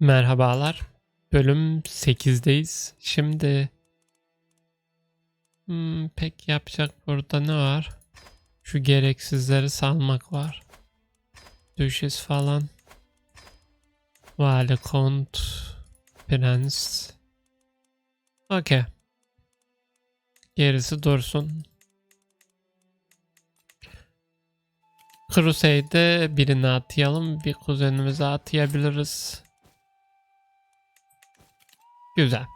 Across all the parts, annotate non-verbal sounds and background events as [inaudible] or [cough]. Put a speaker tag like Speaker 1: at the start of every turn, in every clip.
Speaker 1: Merhabalar. Bölüm 8'deyiz. Şimdi hmm, pek yapacak burada ne var? Şu gereksizleri salmak var. Düşüş falan. Vali kont. Prens. Okey. Gerisi dursun. Crusade'e birini atayalım. Bir kuzenimize atayabiliriz. Güzel.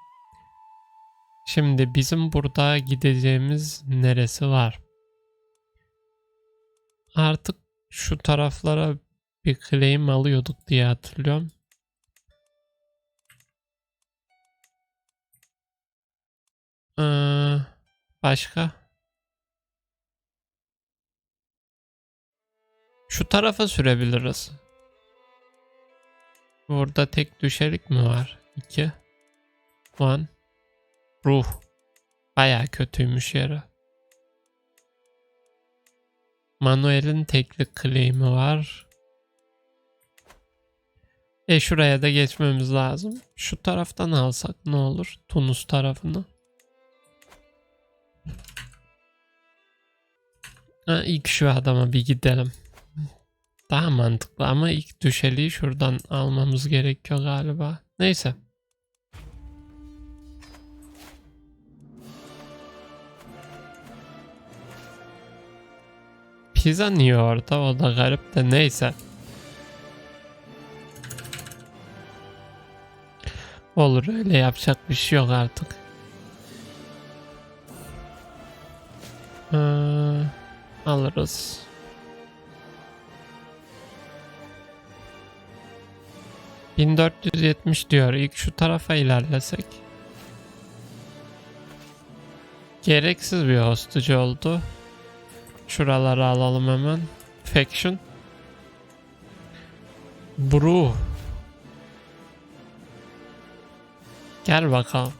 Speaker 1: Şimdi bizim burada gideceğimiz neresi var? Artık şu taraflara bir claim alıyorduk diye hatırlıyorum. Ee, başka? Şu tarafa sürebiliriz. Burada tek düşerik mi var? 2 One Ruh Baya kötüymüş yere. Manuel'in teklik claim'i var. E şuraya da geçmemiz lazım. Şu taraftan alsak ne olur? Tunus tarafını. Ha, ilk şu adama bir gidelim. Daha mantıklı ama ilk düşeliği şuradan almamız gerekiyor galiba. Neyse. Pizza niye orada? O da garip de neyse. Olur öyle yapacak bir şey yok artık. Ee, alırız. ...1470 diyor. İlk şu tarafa ilerlesek. Gereksiz bir hostage oldu. Şuraları alalım hemen. Faction. Brew. Gel bakalım.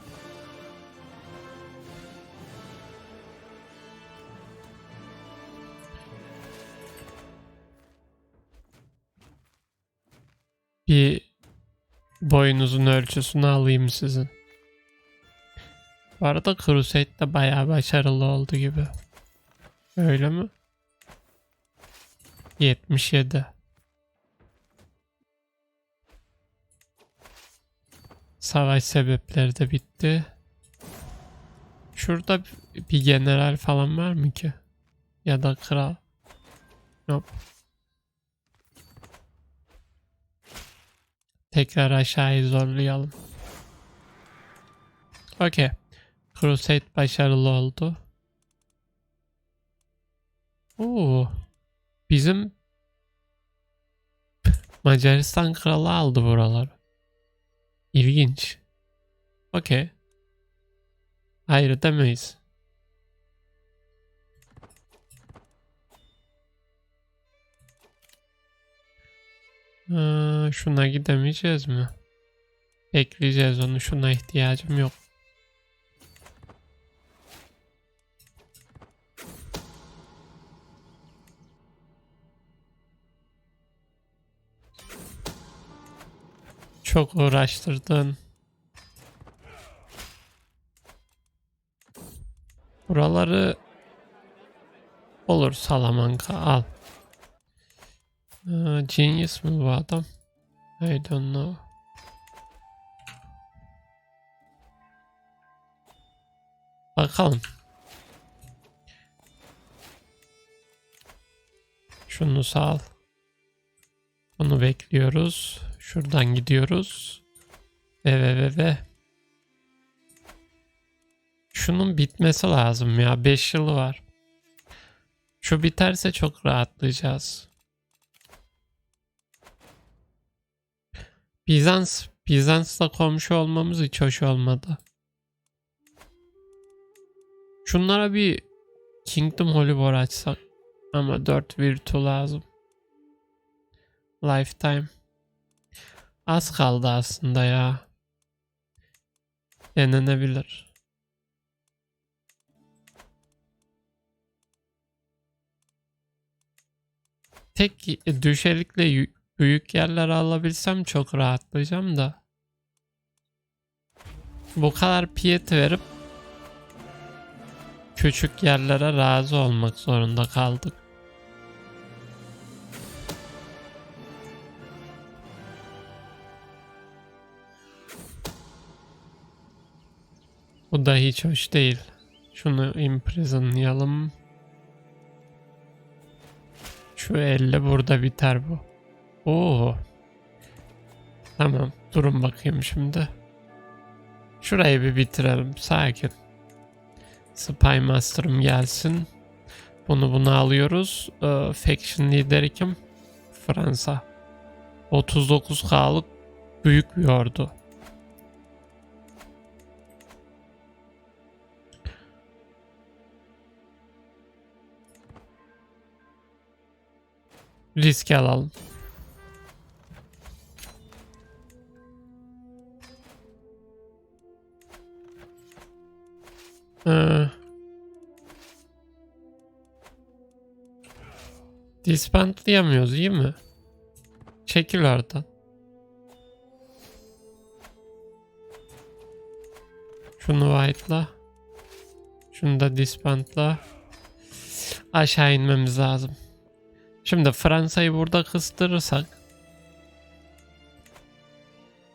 Speaker 1: Bir boyunuzun ölçüsünü alayım sizin. Bu arada Crusade de bayağı başarılı oldu gibi. Öyle mi? 77. Savaş sebepleri de bitti. Şurada bir general falan var mı ki? Ya da kral. Yok. Tekrar aşağıyı zorlayalım. Okey. Crusade başarılı oldu. Oo. Bizim [laughs] Macaristan kralı aldı buraları. İlginç. Okey. Hayır demeyiz. Ee, şuna gidemeyeceğiz mi? Bekleyeceğiz onu. Şuna ihtiyacım yok. Çok uğraştırdın. Buraları olur Salamanca al. Ee, genius mu bu adam? I don't know. Bakalım. Şunu sal. Bunu bekliyoruz. Şuradan gidiyoruz. Ve ve ve ve. Şunun bitmesi lazım ya. 5 yılı var. Şu biterse çok rahatlayacağız. Bizans, Bizans'la komşu olmamız hiç hoş olmadı. Şunlara bir Kingdom Holy War açsak. Ama 4 virtu lazım. Lifetime. Az kaldı aslında ya. Denenebilir. Tek düşerlikle Büyük yerler alabilsem çok rahatlayacağım da. Bu kadar piyet verip küçük yerlere razı olmak zorunda kaldık. Bu da hiç hoş değil. Şunu imprisonlayalım. Şu 50 burada biter bu. Oo. Tamam. Durun bakayım şimdi. Şurayı bir bitirelim. Sakin. Spy Master'ım gelsin. Bunu bunu alıyoruz. Ee, Faction lideri kim? Fransa. 39K'lık büyük bir ordu. Risk alalım. Ee, disbandlayamıyoruz iyi mi? Çekil oradan. Şunu white'la. Şunu da disbandla. Aşağı inmemiz lazım. Şimdi Fransa'yı burada kıstırırsak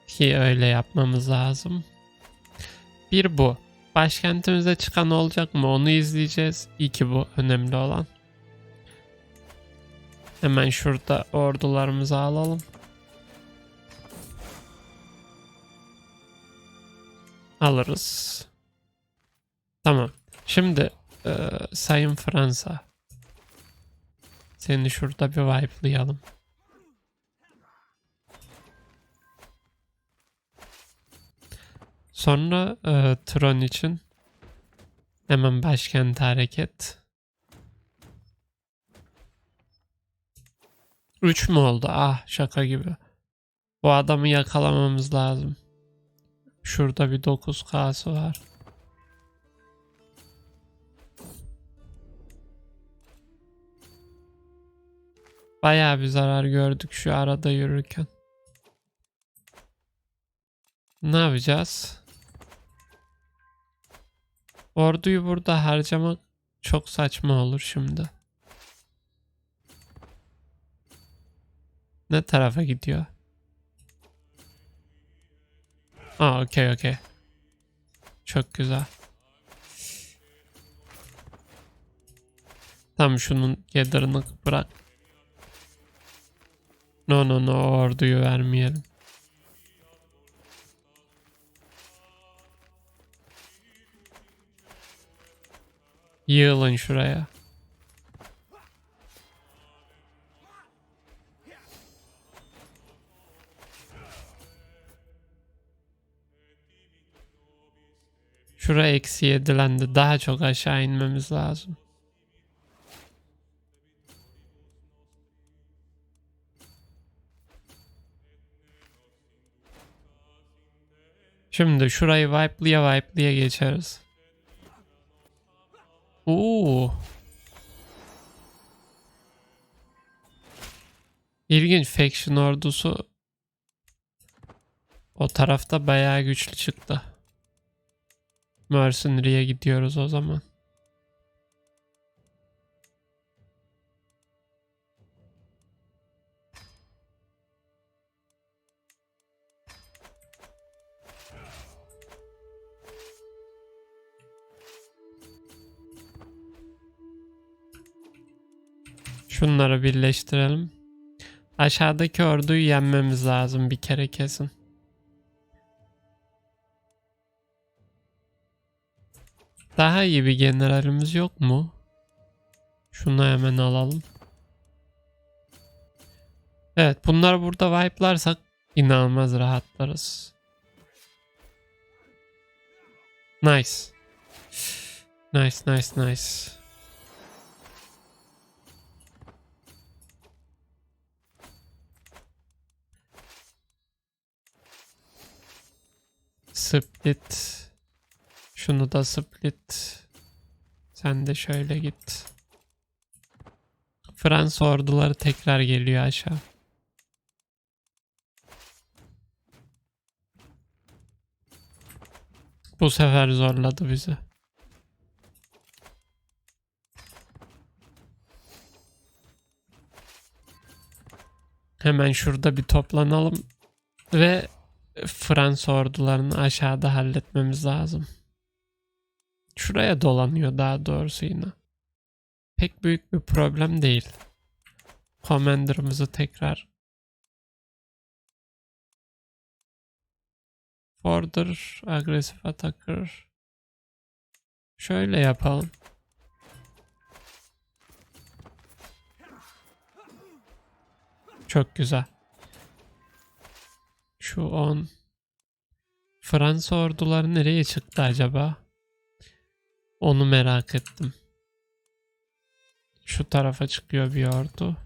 Speaker 1: ki öyle yapmamız lazım. Bir bu. Başkentimizde çıkan olacak mı onu izleyeceğiz. İki bu önemli olan. Hemen şurada ordularımızı alalım. Alırız. Tamam. Şimdi e, Sayın Fransa. Seni şurada bir wipe'layalım. Sonra e, Tron için hemen başkent hareket. 3 mü oldu? Ah şaka gibi. Bu adamı yakalamamız lazım. Şurada bir 9K'sı var. Bayağı bir zarar gördük şu arada yürürken. Ne yapacağız? Orduyu burada harcamak çok saçma olur şimdi. Ne tarafa gidiyor? Aa okey okey. Çok güzel. Tam şunun gather'ını bırak. No no no orduyu vermeyelim. Yığılın şuraya. Şura eksi yedilendi. Daha çok aşağı inmemiz lazım. Şimdi şurayı wipe'lıya wipe'lıya geçeriz. Oo. İlginç faction ordusu o tarafta bayağı güçlü çıktı. Mercenary'e gidiyoruz o zaman. Şunları birleştirelim. Aşağıdaki orduyu yenmemiz lazım bir kere kesin. Daha iyi bir generalimiz yok mu? Şunu hemen alalım. Evet bunları burada wipe'larsak inanılmaz rahatlarız. Nice. Nice nice nice. Split. Şunu da split. Sen de şöyle git. Fransız orduları tekrar geliyor aşağı. Bu sefer zorladı bizi. Hemen şurada bir toplanalım ve Fransa ordularını aşağıda halletmemiz lazım. Şuraya dolanıyor daha doğrusu yine. Pek büyük bir problem değil. Commander'ımızı tekrar Border, agresif attacker. Şöyle yapalım. Çok güzel. Şu 10. Fransa orduları nereye çıktı acaba? Onu merak ettim. Şu tarafa çıkıyor bir ordu.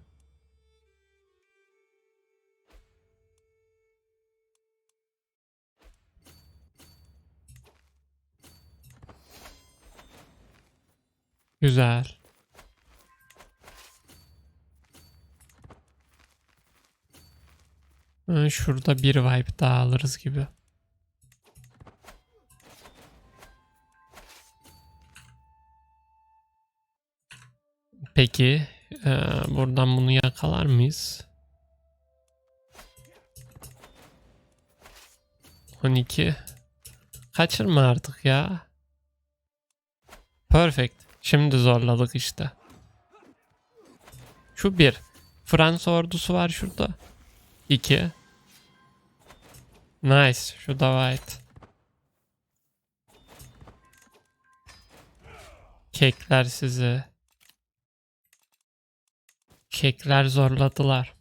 Speaker 1: Güzel. Şurada bir vibe daha alırız gibi. Peki e, buradan bunu yakalar mıyız? 12 Kaçırma artık ya. Perfect. Şimdi zorladık işte. Şu bir. Fransa ordusu var şurada. 2. Şu da white. Kekler sizi. Kekler zorladılar.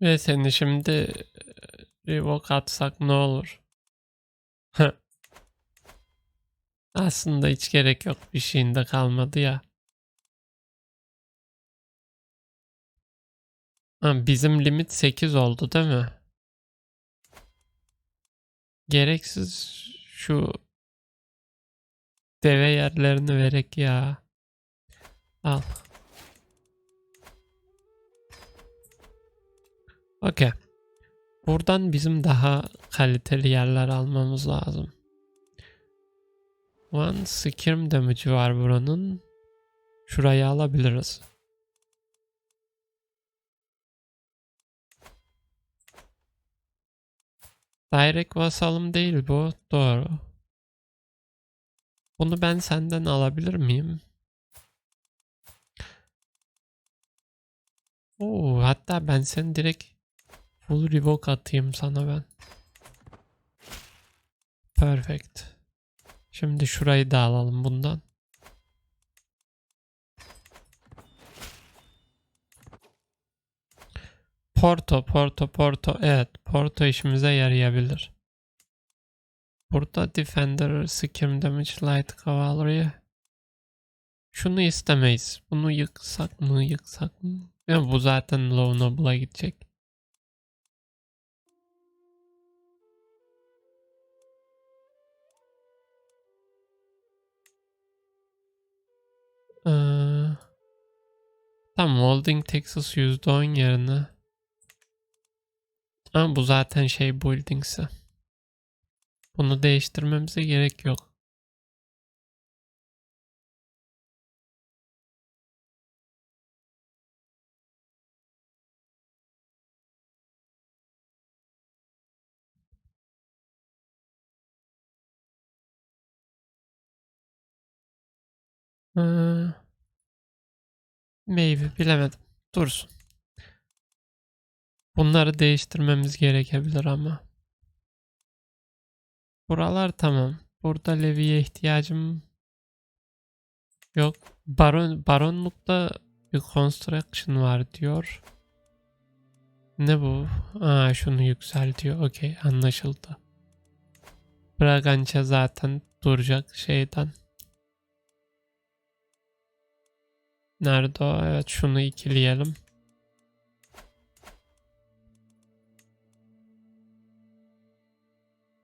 Speaker 1: Ve seni şimdi e, revoke atsak ne olur? Aslında hiç gerek yok. Bir şeyin de kalmadı ya. Ha, bizim limit 8 oldu değil mi? Gereksiz şu deve yerlerini verek ya. Al. Okey. Buradan bizim daha kaliteli yerler almamız lazım. One skirm damage'i var buranın. Şurayı alabiliriz. Direct vasalım değil bu. Doğru. Bunu ben senden alabilir miyim? Oo, hatta ben seni direkt full revoke atayım sana ben. Perfect. Şimdi şurayı da alalım bundan. Porto, Porto, Porto. Evet, Porto işimize yarayabilir. Burada Defender, Skirm Damage, Light Cavalry. Şunu istemeyiz. Bunu yıksak mı, yıksak mı? Ya bu zaten Low Noble'a gidecek. Ee, tamam Holding Texas %10 yerine. Ama bu zaten şey buildings'i. Bunu değiştirmemize gerek yok. Ee, maybe bilemedim. Dursun. Bunları değiştirmemiz gerekebilir ama. Buralar tamam. Burada Levi'ye ihtiyacım yok. Baron, baronlukta bir construction var diyor. Ne bu? Aa şunu yükselt diyor. Okey anlaşıldı. Bragança zaten duracak şeyden. Nerede o? Evet şunu ikileyelim.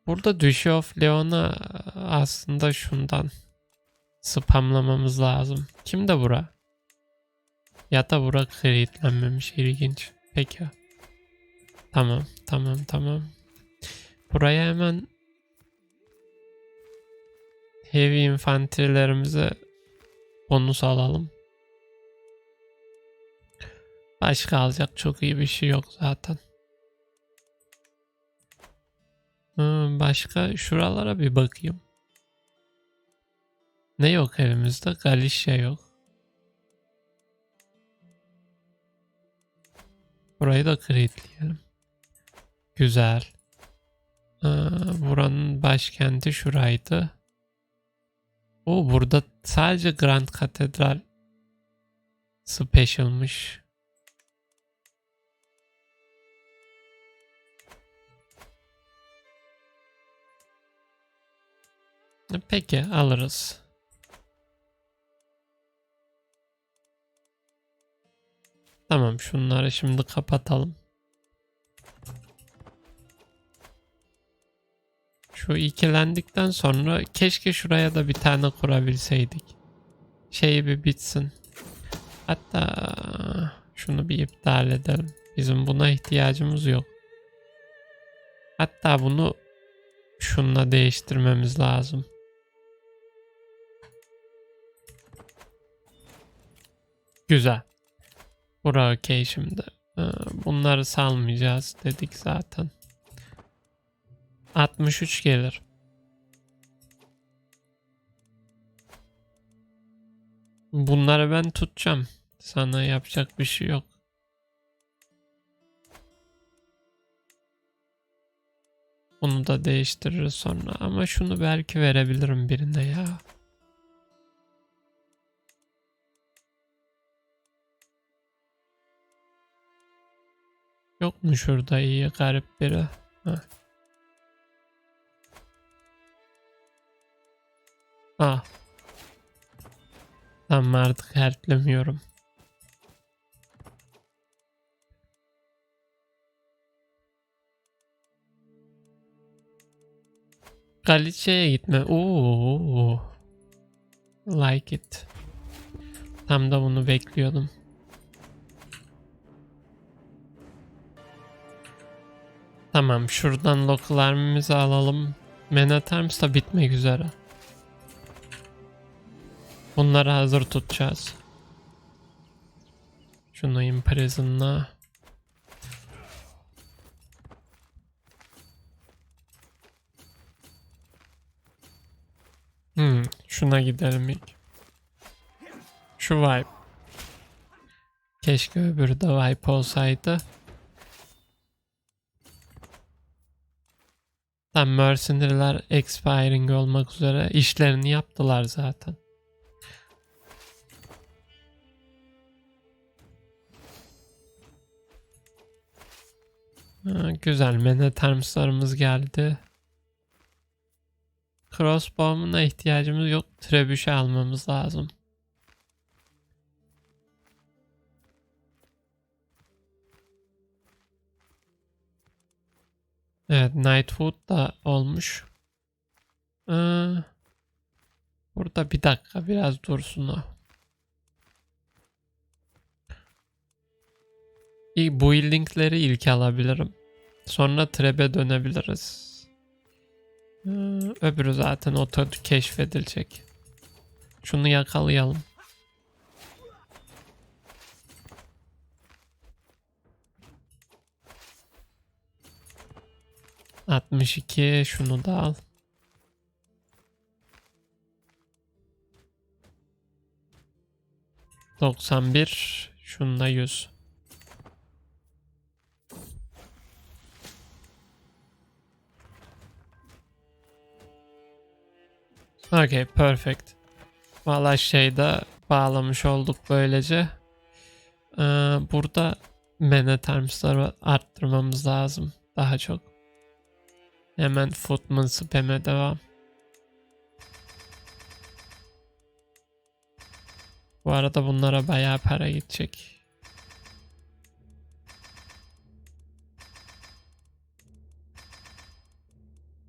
Speaker 1: Burada Duchy of Leon'a aslında şundan spamlamamız lazım. Kim de bura? Ya da bura create'lenmemiş ilginç. Peki. Tamam tamam tamam. Buraya hemen heavy infanterilerimize bonus alalım. Başka alacak çok iyi bir şey yok zaten. Hmm, başka şuralara bir bakayım. Ne yok evimizde? Galicia yok. Burayı da kreditleyelim. Güzel. Ee, buranın başkenti şuraydı. O burada sadece Grand Katedral specialmış. Peki alırız. Tamam şunları şimdi kapatalım. Şu ikilendikten sonra keşke şuraya da bir tane kurabilseydik. Şeyi bir bitsin. Hatta şunu bir iptal edelim. Bizim buna ihtiyacımız yok. Hatta bunu şununla değiştirmemiz lazım. Güzel. Bura okey şimdi. Ee, Bunları salmayacağız dedik zaten. 63 gelir. Bunları ben tutacağım. Sana yapacak bir şey yok. Bunu da değiştiririz sonra ama şunu belki verebilirim birine ya. Yok mu şurada iyi garip biri? Heh. Ah. Tamam artık hertlemiyorum. Galicia'ya gitme. Oo. Like it. Tam da bunu bekliyordum. Tamam şuradan local army'mizi alalım. Man at da bitmek üzere. Bunları hazır tutacağız. Şunu imprisonla. Hmm, şuna gidelim ilk. Şu vibe. Keşke öbürü de vibe olsaydı. Tam mercenary'ler expiring olmak üzere işlerini yaptılar zaten. Ha, güzel mene termslarımız geldi. Crossbow'una ihtiyacımız yok. Trebüşe almamız lazım. Evet Knighthood da olmuş. Ee, burada bir dakika biraz dursun o. Bu linkleri ilk alabilirim. Sonra trebe dönebiliriz. Ee, öbürü zaten oto keşfedilecek. Şunu yakalayalım. Altmış iki şunu da al. Doksan bir şunu da yüz. Okay, perfect. Valla şeyde bağlamış olduk böylece. Ee, burada mana terms'ları arttırmamız lazım daha çok. Hemen footman spam'e devam. Bu arada bunlara bayağı para gidecek.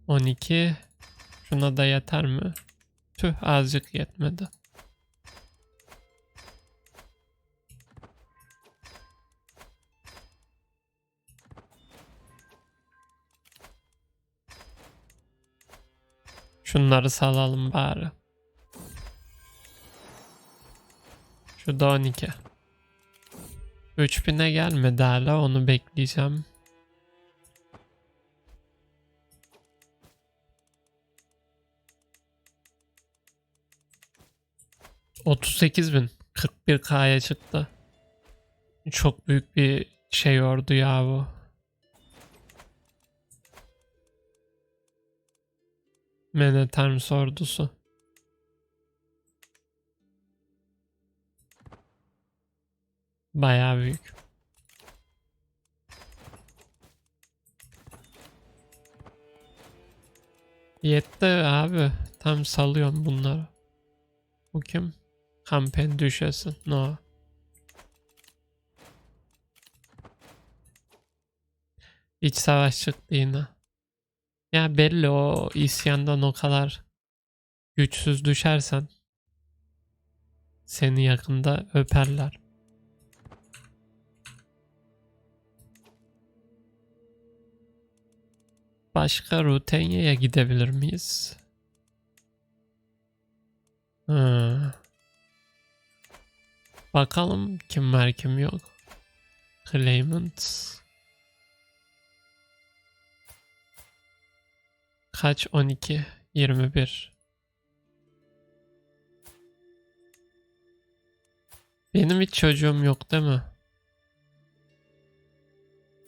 Speaker 1: On iki. Şuna da yeter mi? Tüh azıcık yetmedi. Şunları salalım bari. Şu da 12. 3000'e gelmedi hala onu bekleyeceğim. ...38 bin. 41K'ya çıktı. Çok büyük bir şey ordu ya bu. Meneterms ordusu. Bayağı büyük. Yetti abi. Tam salıyorum bunları. Bu kim? Kampen düşesin. No. İç savaş çıktı yine. Ya belli o isyandan o kadar güçsüz düşersen seni yakında öperler. Başka Rutenya'ya gidebilir miyiz? Ha. Bakalım kim var kim yok. Claimant. Kaç? 12. 21. Benim hiç çocuğum yok değil mi?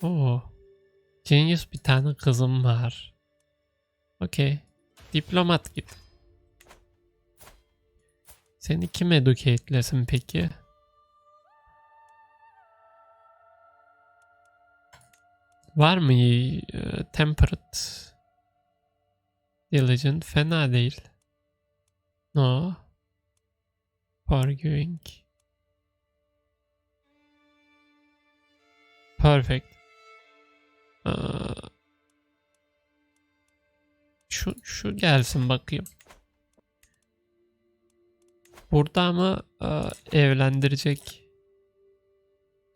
Speaker 1: Oo. Genius bir tane kızım var. Okey. Diplomat git. Seni kim educatelesin peki? Var mı e, temperate? Diligent fena değil. No. Arguing. Perfect. Aa, şu, şu gelsin bakayım. Burada ama aa, evlendirecek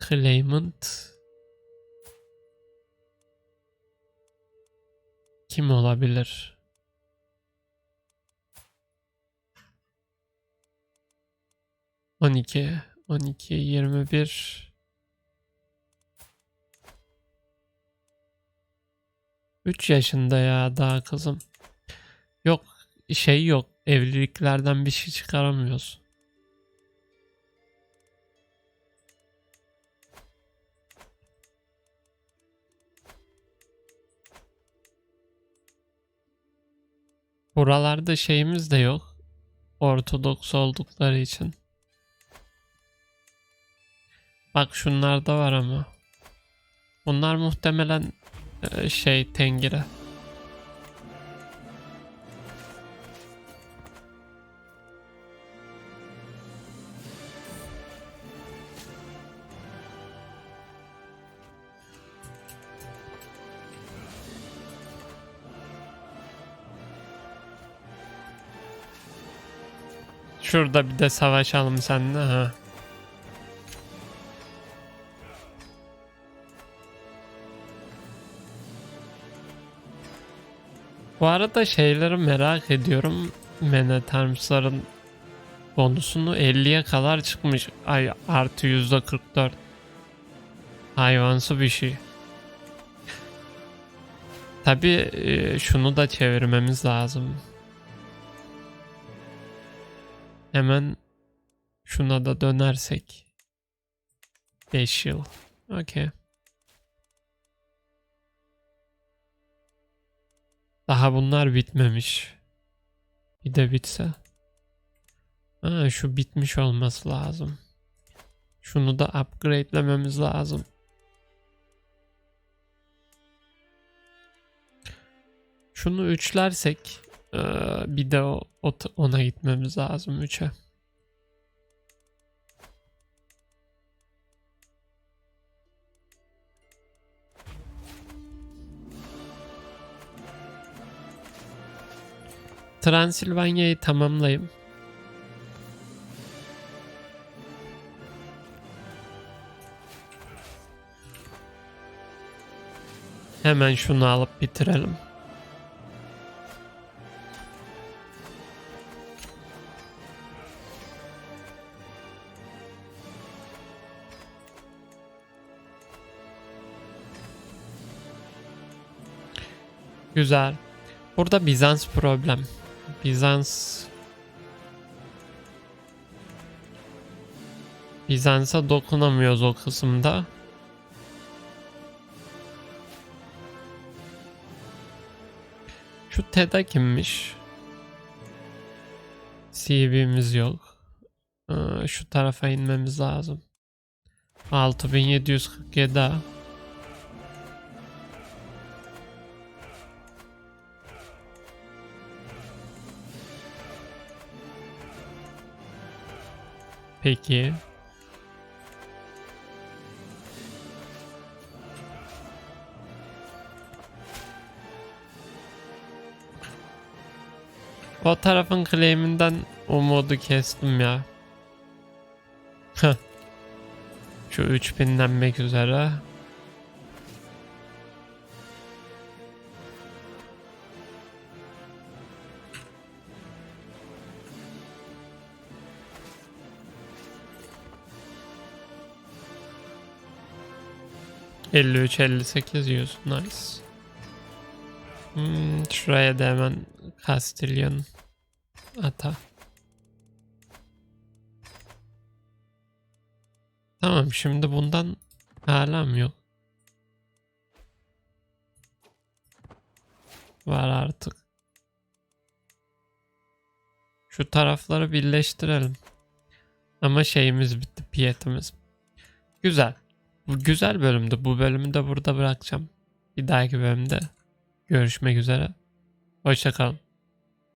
Speaker 1: claimant kim olabilir? On iki, on iki, yirmi bir. Üç yaşında ya daha kızım. Yok şey yok. Evliliklerden bir şey çıkaramıyoruz. Buralarda şeyimiz de yok. Ortodoks oldukları için. Bak şunlar da var ama. Bunlar muhtemelen e, şey tengire. Şurada bir de savaşalım seninle ha. Bu arada şeyleri merak ediyorum. Meneterms'ların bonusunu 50'ye kadar çıkmış. Ay artı %44. Hayvansı bir şey. Tabi şunu da çevirmemiz lazım. Hemen şuna da dönersek. 5 yıl. Okey. Daha bunlar bitmemiş. Bir de bitse. Ha, şu bitmiş olması lazım. Şunu da upgrade'lememiz lazım. Şunu üçlersek eee, bir de ona gitmemiz lazım 3'e. Transilvanya'yı tamamlayayım. Hemen şunu alıp bitirelim. Güzel. Burada Bizans problem. Bizans Bizans'a dokunamıyoruz o kısımda. Şu Teda kimmiş? CV'miz yok. Ee, şu tarafa inmemiz lazım. 6747 Peki. O tarafın claim'inden umudu kestim ya. Heh. Şu 3000'lenmek üzere. Elli üç, elli sekiz yüz. Nice. Hmm, şuraya da hemen Castillion ata. Tamam şimdi bundan alam yok. Var artık. Şu tarafları birleştirelim. Ama şeyimiz bitti, piyetimiz. Güzel. Bu güzel bölümdü. Bu bölümü de burada bırakacağım. Bir dahaki bölümde görüşmek üzere. Hoşçakalın.